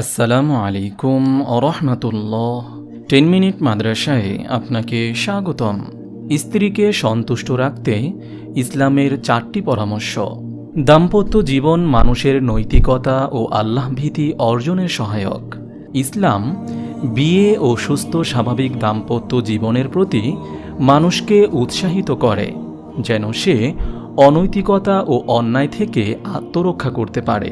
আসসালামু আলাইকুম রহমতুল্লাহ। Ten minute মাদ্রাসায় আপনাকে স্বাগতম। স্ত্রীকে সন্তুষ্ট রাখতে ইসলামের চারটি পরামর্শ। দাম্পত্য জীবন মানুষের নৈতিকতা ও আল্লাহভীতি অর্জনের সহায়ক। ইসলাম বিয়ে ও সুস্থ স্বাভাবিক দাম্পত্য জীবনের প্রতি মানুষকে উৎসাহিত করে, যেন সে অনৈতিকতা ও অন্যায় থেকে আত্মরক্ষা করতে পারে।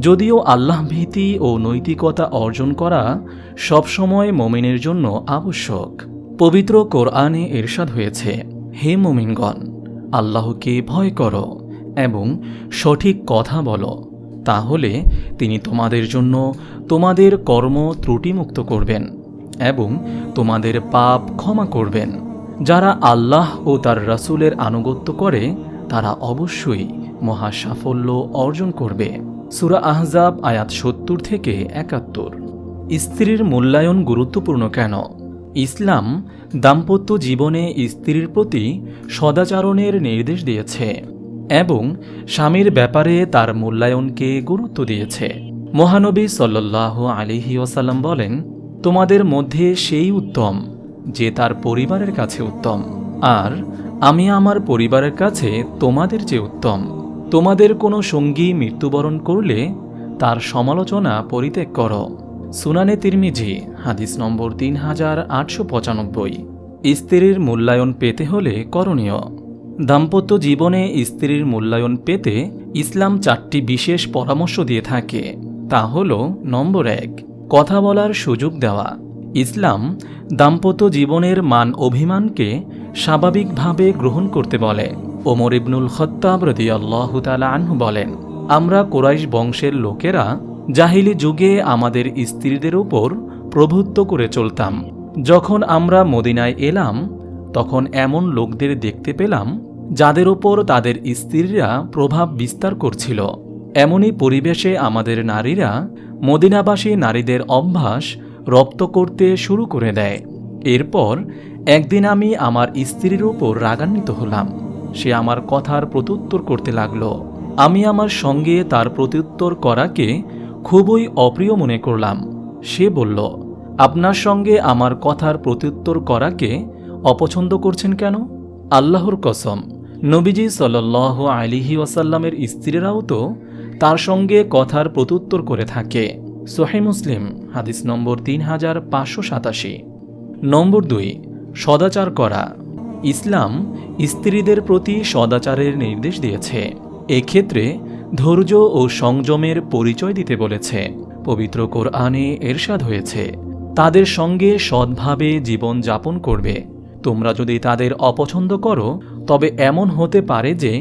যদিও আল্লাহ ভীতি ও নৈতিকতা অর্জন করা সবসময় মমিনের জন্য আবশ্যক। পবিত্র কোরআনে এরশাদ হয়েছে, হে মমিনগণ, আল্লাহকে ভয় করো এবং সঠিক কথা বলো। তাহলে তিনি তোমাদের জন্য তোমাদের কর্ম ত্রুটিমুক্ত করবেন এবং তোমাদের পাপ ক্ষমা করবেন। যারা আল্লাহ ও তার রাসুলের আনুগত্য করে, তারা অবশ্যই মহা সাফল্য অর্জন করবে। সুরা আহজাব আয়াত সত্তর থেকে একাত্তর। স্ত্রীর মূল্যায়ন গুরুত্বপূর্ণ কেন? ইসলাম দাম্পত্য জীবনে স্ত্রীর প্রতি সদাচারণের নির্দেশ দিয়েছে এবং স্বামীর ব্যাপারে তার মূল্যায়নকে গুরুত্ব দিয়েছে। মহানবী সাল্লাহ আলিহি ওসাল্লাম বলেন, তোমাদের মধ্যে সেই উত্তম যে তার পরিবারের কাছে উত্তম, আর আমি আমার পরিবারের কাছে তোমাদের চেয়ে উত্তম। তোমাদের কোনো সঙ্গী মৃত্যুবরণ করলে তার সমালোচনা পরিত্যাগ করো। সুনানে তিরমিজি, হাদিস নম্বর তিন হাজার আটশো পঁচানব্বই। স্ত্রীর মূল্যায়ন পেতে হলে করণীয়। দাম্পত্য জীবনে স্ত্রীর মূল্যায়ন পেতে ইসলাম চারটি বিশেষ পরামর্শ দিয়ে থাকে। তা হল নম্বর এক, কথা বলার সুযোগ দেওয়া। ইসলাম দাম্পত্য জীবনের মান অভিমানকে স্বাভাবিকভাবে গ্রহণ করতে বলে। ওমর ইবনুল খত্তাব রদিয়াল্লাহ তালা আনহু বলেন, আমরা কোরাইশ বংশের লোকেরা জাহিলি যুগে আমাদের স্ত্রীদের উপর প্রভুত্ব করে চলতাম। যখন আমরা মদিনায় এলাম, তখন এমন লোকদের দেখতে পেলাম, যাদের ওপর তাদের স্ত্রীরা প্রভাব বিস্তার করছিল। এমনই পরিবেশে আমাদের নারীরা মদিনাবাসী নারীদের অভ্যাস রপ্ত করতে শুরু করে দেয়। এরপর একদিন আমি আমার স্ত্রীর উপর রাগান্বিত হলাম। সে আমার কথার প্রত্যুত্তর করতে লাগল। আমি আমার সঙ্গে তার প্রত্যুত্তর করাকে খুবই অপ্রিয় মনে করলাম। সে বলল, আপনার সঙ্গে আমার কথার প্রত্যুত্তর করাকে অপছন্দ করছেন কেন? আল্লাহর কসম, নবীজি সাল আলিহি ওয়াসাল্লামের স্ত্রীরাও তো তার সঙ্গে কথার প্রত্যুত্তর করে থাকে। সোহে মুসলিম, হাদিস নম্বর তিন হাজার পাঁচশো সাতাশি। নম্বর দুই, সদাচার করা। ইসলাম স্ত্রীদের প্রতি সদাচারের নির্দেশ দিয়েছে। এক্ষেত্রে ধৈর্য ও সংযমের পরিচয় দিতে বলেছে। পবিত্র কোরআনে এরশাদ হয়েছে, তাদের সঙ্গে সৎভাবে জীবন যাপন করবে। তোমরা যদি তাদের অপছন্দ করো, তবে এমন হতে পারে যে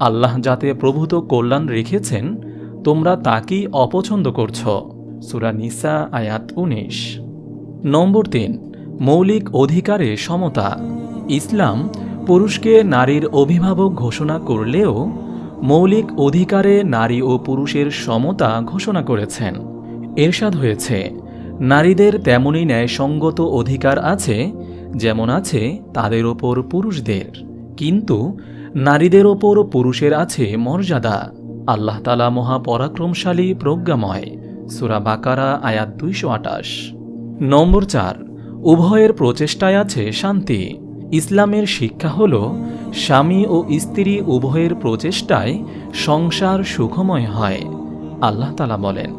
আল্লাহ যাতে প্রভূত কল্যাণ রেখেছেন, তোমরা তাকেই অপছন্দ করছ। সুরা নিসা, আয়াত উনিশ। নম্বর তিন, মৌলিক অধিকারে সমতা। ইসলাম পুরুষকে নারীর অভিভাবক ঘোষণা করলেও মৌলিক অধিকারে নারী ও পুরুষের সমতা ঘোষণা করেছেন। এরশাদ হয়েছে, নারীদের তেমনই ন্যায়সঙ্গত অধিকার আছে যেমন আছে তাদের ওপর পুরুষদের। কিন্তু নারীদের ওপর পুরুষের আছে মর্যাদা। আল্লাহ তালা মহাপরাক্রমশালী প্রজ্ঞাময়। সুরা বাকারা, আয়াত দুইশো আটাশ নম্বর চার, উভয়ের প্রচেষ্টায় আছে শান্তি। ইসলামের শিক্ষা হল স্বামী ও স্ত্রী উভয়ের প্রচেষ্টায় সংসার সুখময় হয়, আল্লাহ তালা বলেন।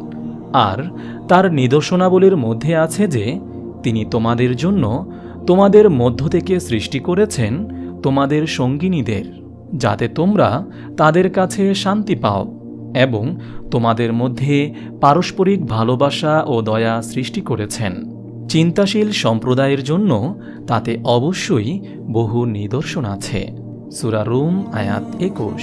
আর তার নিদর্শনাবলীর মধ্যে আছে যে, তিনি তোমাদের জন্য তোমাদের মধ্য থেকে সৃষ্টি করেছেন তোমাদের সঙ্গিনীদের, যাতে তোমরা তাদের কাছে শান্তি পাও এবং তোমাদের মধ্যে পারস্পরিক ভালোবাসা ও দয়া সৃষ্টি করেছেন। চিন্তাশীল সম্প্রদায়ের জন্য তাতে অবশ্যই বহু নিদর্শন আছে। সুরা রুম, আয়াত একুশ।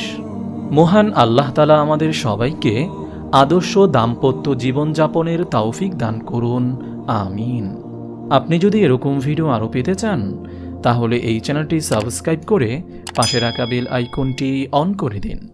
মহান আল্লাহ তালা আমাদের সবাইকে আদর্শ দাম্পত্য জীবনযাপনের তাওফিক দান করুন। আমিন। আপনি যদি এরকম ভিডিও আরও পেতে চান, তাহলে এই চ্যানেলটি সাবস্ক্রাইব করে পাশে রাখা বেল আইকনটি অন করে দিন।